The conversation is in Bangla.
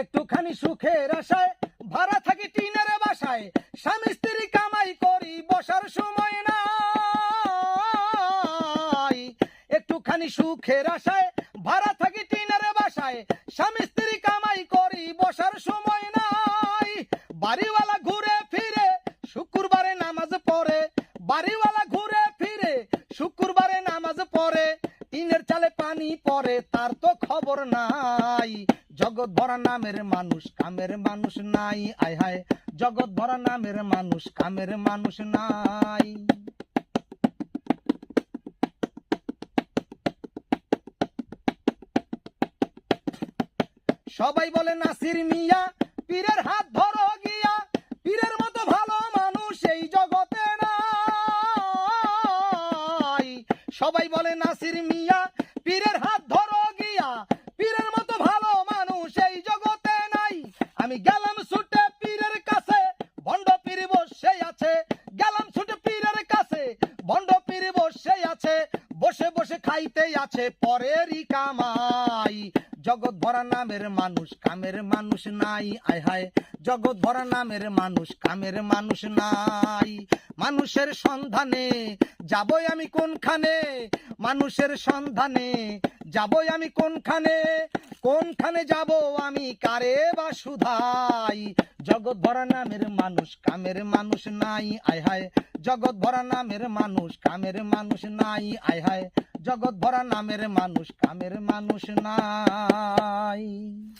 একটুখানি সুখের আশায়, ভাড়া থাকি টিনের বাসায়। স্বামী স্ত্রী কামাই করি, বসার সময় নাই। একটুখানি সুখের আশায়, ভাড়া থাকি টিনের বাসায়। স্বামী স্ত্রী কামাই করি, বসার সময় টিনের পানি পড়ে, তার তো খবর নাই। জগৎ ভরা নামের মানুষ, কামের মানুষ নাই। আয় হায় জগৎ ভরা নামের মানুষ, কামের মানুষ নাই। সবাই বলে, নাসির মিয়া, পীরের হাত ধরো গিয়া। পীরের মতো ভালো মানুষ এই জগতে নাই। সবাই বলে, নাসির মিয়া পীরের হাত ধরো গিয়া, পীরের মতো ভালো মানুষ এই জগতে নাই। আমি গেলাম ছুটে পীরের কাছে ভণ্ড পীর বসে আছে। গেলাম ছুটে পীরের কাছে ভণ্ড পীর বসে আছে। বসে বসে খাইতে আছে পরেরই কামাই। জগৎ ভরা নামের মানুষ, কামের মানুষ নাই, আয় হায়। জগৎ ভরা নামের মানুষ, কামের মানুষ নাই। মানুষের সন্ধানে যাবই আমি কোনখানে? মানুষের সন্ধানে যাবই আমি কোনখানে? কোনখানে যাব আমি? কারে বা সুধাই? জগৎ ভরা নামের মানুষ, কামের মানুষ নাই। আয় হায়, জগৎ ভরা নামের মানুষ, কামের মানুষ নাই। আয় হায়, জগৎ ভরা নামের মানুষ, কামের মানুষ নাই।